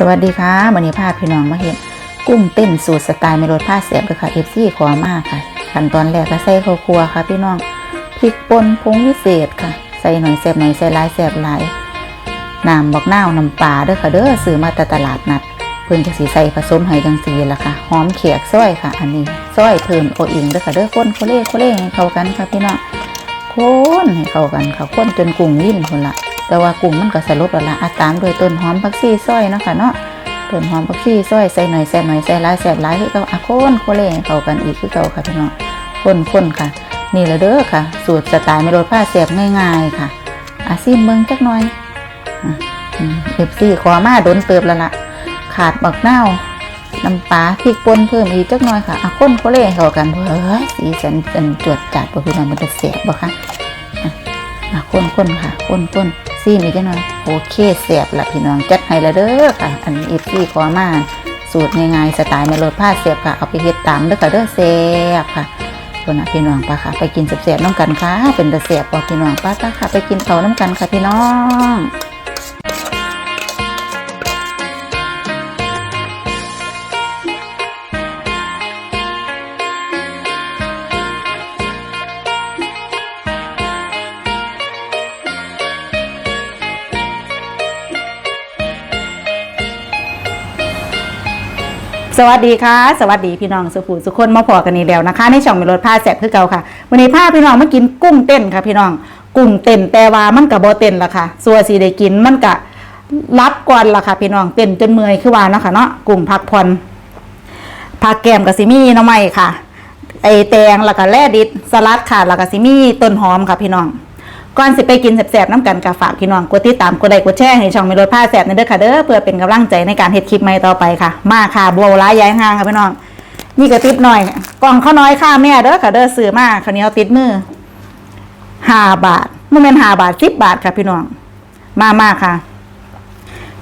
สวัสดีค่ะวันนี้พาพี่น้องมาเห็นกุ้งเต้นสูตรสไตล์เมโลดผ้าเสียบเลยค่ะเอฟซีขอมากค่ะขั้นตอนแรกก็ใส่ข้าวคั่วค่ะ พี่น้องพริกป่นผงวิเศษค่ะ ใส่หน่อยแซ่บหน่อยใส่ลายแซ่บลายน้ำบักนาวน้ำปลาเด้อค่ะเด้อซื้อมาแต่ตลาดนัด เพิ่นจะสีใส่ผสมให้จังสีละค่ะหอมเขียกซ้อยค่ะ อันนี้ซ้อยเพิ่มโออิงเด้อค่ะเด้อคนโคเล่โคเล่ให้เข้ากันค่ะพี่น้องคนให้เข้ากันค่ะคนจนกุ้งวิ่นคนละ แต่ว่ากุ้งมันก็สลบแล้วละอาตามด้วยต้นหอมผักชีซอยเนาะค่ะเนาะต้นหอมผักชีซอยใส่หน่อยแซ่หน่อยใส่หลายแซ่บหลายคือเก่าอะโคนโคเล่เข้ากันอีกคือเก่าค่ะพี่น้องคนคนค่ะ นี่ละเด้อค่ะ สูตรสไตล์ไม่รสผ้าเสียบง่ายๆค่ะอาซิมเบิ่งจักหน่อยเอฟซีขอมาโดนเติบแล้วละขาดบักเนาน้ำปลาพริกป่นเพิ่มอีกจักหน่อยค่ะอะคนโคเล่เข้ากันเฮ้ยสีสันเป็นจวดจัดบ่พี่น้องมันจะเสียบบ่คะอะข้นข้นค่ะข้นข้น ซีมีจังหน่อยโอเคเสียบละพี่น้องจัดให้ละเด้อค่ะ อันนี้เอฟซีขอมาสูตรง่ายๆสไตล์เมโลดผ้าเสียบค่ะเอาไปเฮ็ดตามเด้อค่ะเด้อเสียบค่ะคนนะพี่น้องปะค่ะ ไปกินเสียบๆน้ำกันค่ะ เป็นตะเสียบบอกพี่น้องป้าค่ะไปกินเขาน้ำกันค่ะพี่น้อง สวัสดีค่ะ สวัสดีพี่น้องสุภูสุคนมาพอกันนี้แล้วนะคะ ในช่องมีรถผ้าแสบคือเก่าค่ะวันนี้พาพี่น้องมากินกุ้งเต้นค่ะพี่น้องกุ้งเต้นแต่ว่ามันกับโบเต้นละค่ะส่วนสีได้กินมันกะรับก่อนละค่ะ พี่น้องเต้นจนเมื่อยคือว่าเนาะค่ะเนาะกุ้งพักผ่อนผักแกมกับซิมี่น้ำไม้ค่ะไอแตงแล้วก็แล่ดิดสลัดค่ะแล้วก็ซิมี่ต้นหอมค่ะพี่น้อง ก่อนสิไปกินแสบๆน้ำกันกับฝากพี่น้องกดติดตามกดไลค์กดแชร์ให้ช่องมีรถผ้าแสบในเด้อค่ะเด้อเพื่อเป็นกำลังใจในการเฮ็ดคลิปใหม่ต่อไปค่ะ มาค่ะบัวร้ายย้ายห่างค่ะพี่น้องนี่กระติบหน่อยกล่องข้าวน้อยค่าแม่เด้อค่ะเด้อซื้อมาข้าวเหนียวติดมือห้าบาทมันเป็นห้าบาทสิบบาทค่ะพี่น้อง มามาค่ะ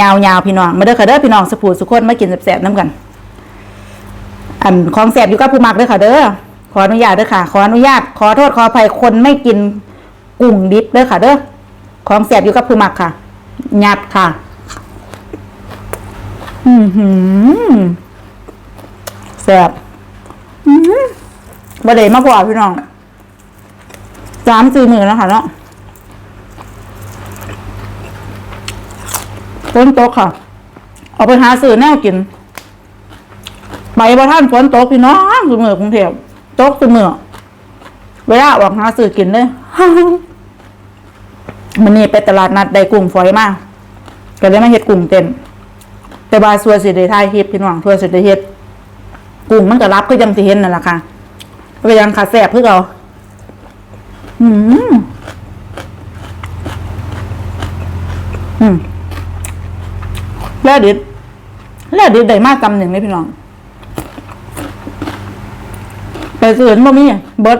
ยาวๆพี่น้องมาเด้อค่ะเด้อพี่น้องสุภูสุคนมากินแสบๆน้ำกัน อันของแสบอยู่กับผู้มักเด้อค่ะเด้อขออนุญาตเด้อค่ะ ขออนุญาตขอโทษขออภัยคนไม่กิน กุ้งดิบเด้อค่ะ เด้อของแสบอยู่กับผู้มักค่ะ หยัดค่ะ อือหือแสบอือหือบ่ได้มาพอพี่น้องสามสี่หมื่นแล้วค่ะเนาะฝนตกค่ะ ออกไปหาซื้อแนวกิน ไปบ่ท่านฝนตกพี่น้องคือเมือกรุงเทพตกคือเมือเวลาออกหาซื้อกินเลย มันนี่ไปตลาดนัดได้กุ้งฝอยมาก็เลยมาเฮ็ดกุ้งเต้นแต่บาสัวสิได้ทายคลิปพี่น้องทัวสิได้เฮ็ดกุ้งมันก็รับก็ยังสิเห็นนั่นแหละค่ะก็ยังขาแสบคือเราอืมอืมแล้วดิดแล้วดิดได้มากกำหนึ่งเลยพี่น้องไปซื้อบ่มีเบิด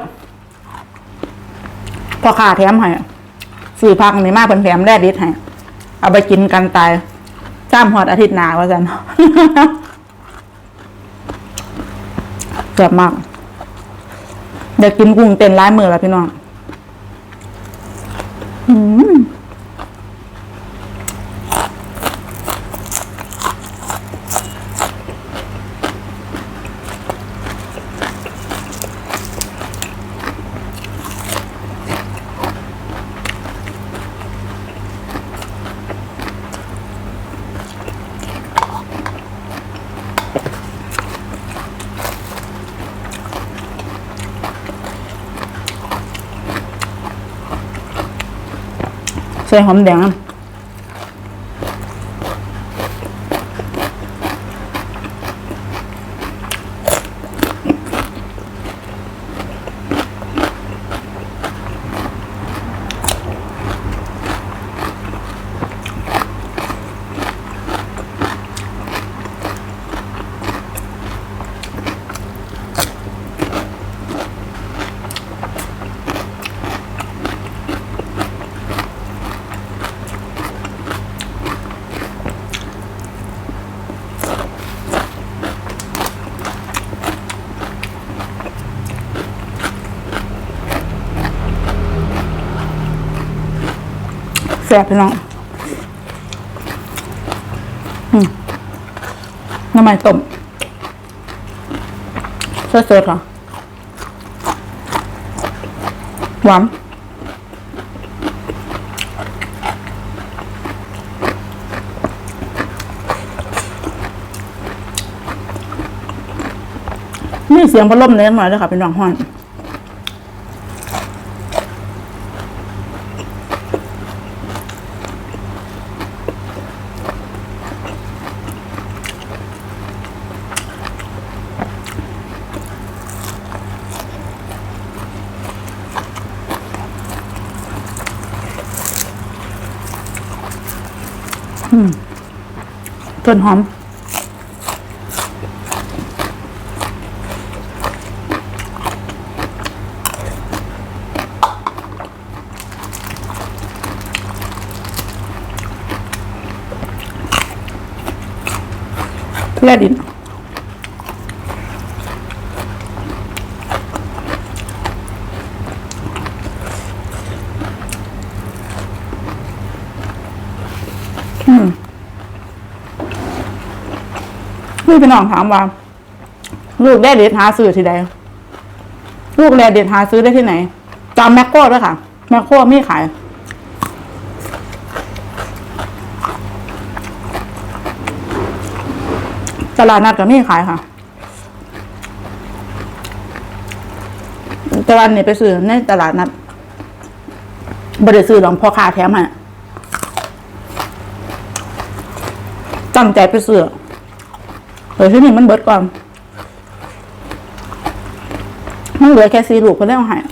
พอขาแถมให้ ซื้อพักนี่มากเป็นแถมแร่ดิษให้เอาไปกินกันตายจ้ามหอดอาทิตย์หนาว่าสันเกือบมากเดี๋ยวกินกุ้งเต็นร้ายมือแล้วพี่น้อง อืม ใส่หอมแสบพี่น้องน้ำมันต้มสดๆค่ะหวานนี่เสียงพัดลมเล็กน่อยด้วยค่ะเป็นรองห้อน ต้นหอมแล้วดีร่ดินอืม พี่พี่น้องถามว่าลูกแร่เด็ดหาซื้อที่ใดลูกแร่เด็ดหาซื้อได้ที่ไหน ตามแมคโครด้วยค่ะ แมคโครมีขายตลาดนัดก็มีขายค่ะตลาดนี่ไปซื้อในตลาดนัดบริซื้อหรอกพอค้าแถมให้ตั้งใจไปซื้อ ออที่นี่มันเบิดก่อนมันเหลือแค่สี่ลูกก็ได้เอาหาย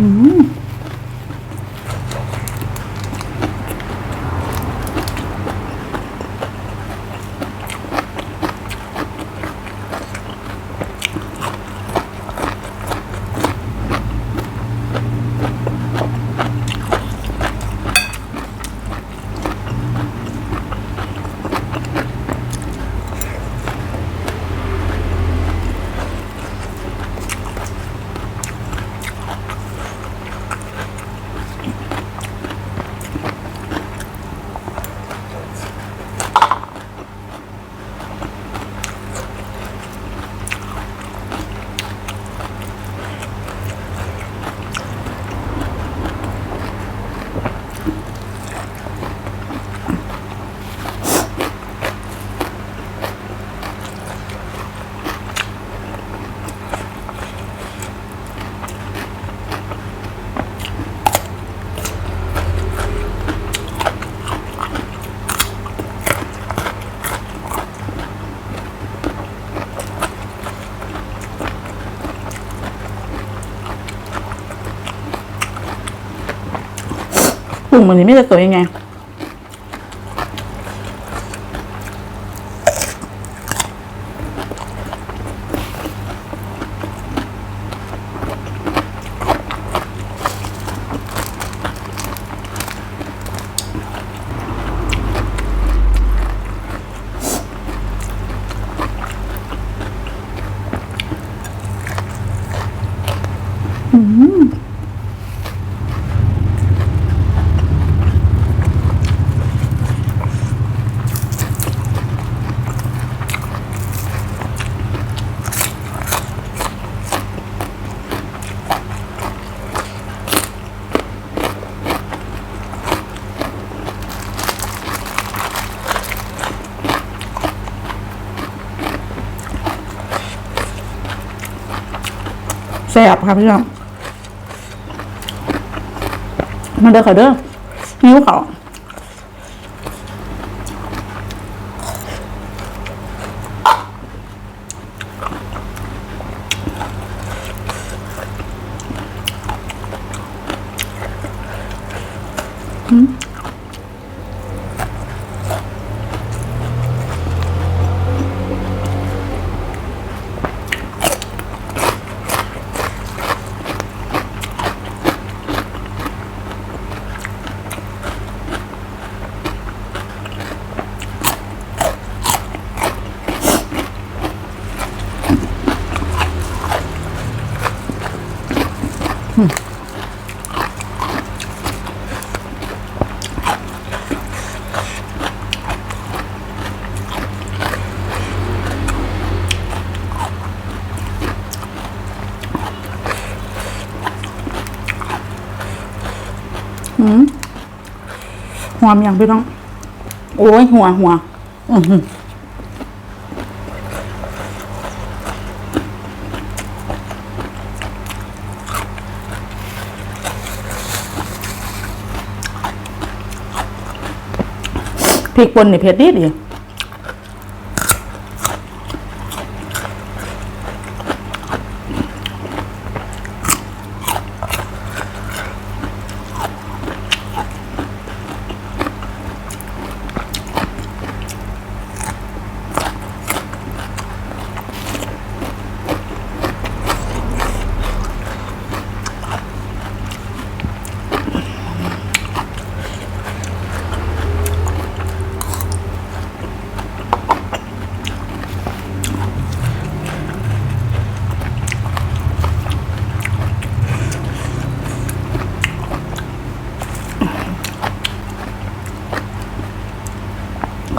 ปุ่ งมันนี้ไม่จะสวยยังไง แซ่บค่ะพี่น้องมาเด้อค่ะเด้อนิ้วเขา หอมอย่างพี่น้อง โอ้ยหัวหัว อือ พริกป่นนี่เผ็ดดีดี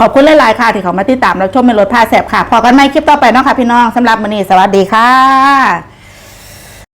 ขอบคุณหลายๆค่ะที่เขามาติดตามรับชมเป็นรถพาแสบค่ะพอกันไหมคลิปต่อไปเนาะค่ะพี่น้องสำหรับมันนี้สวัสดีค่ะ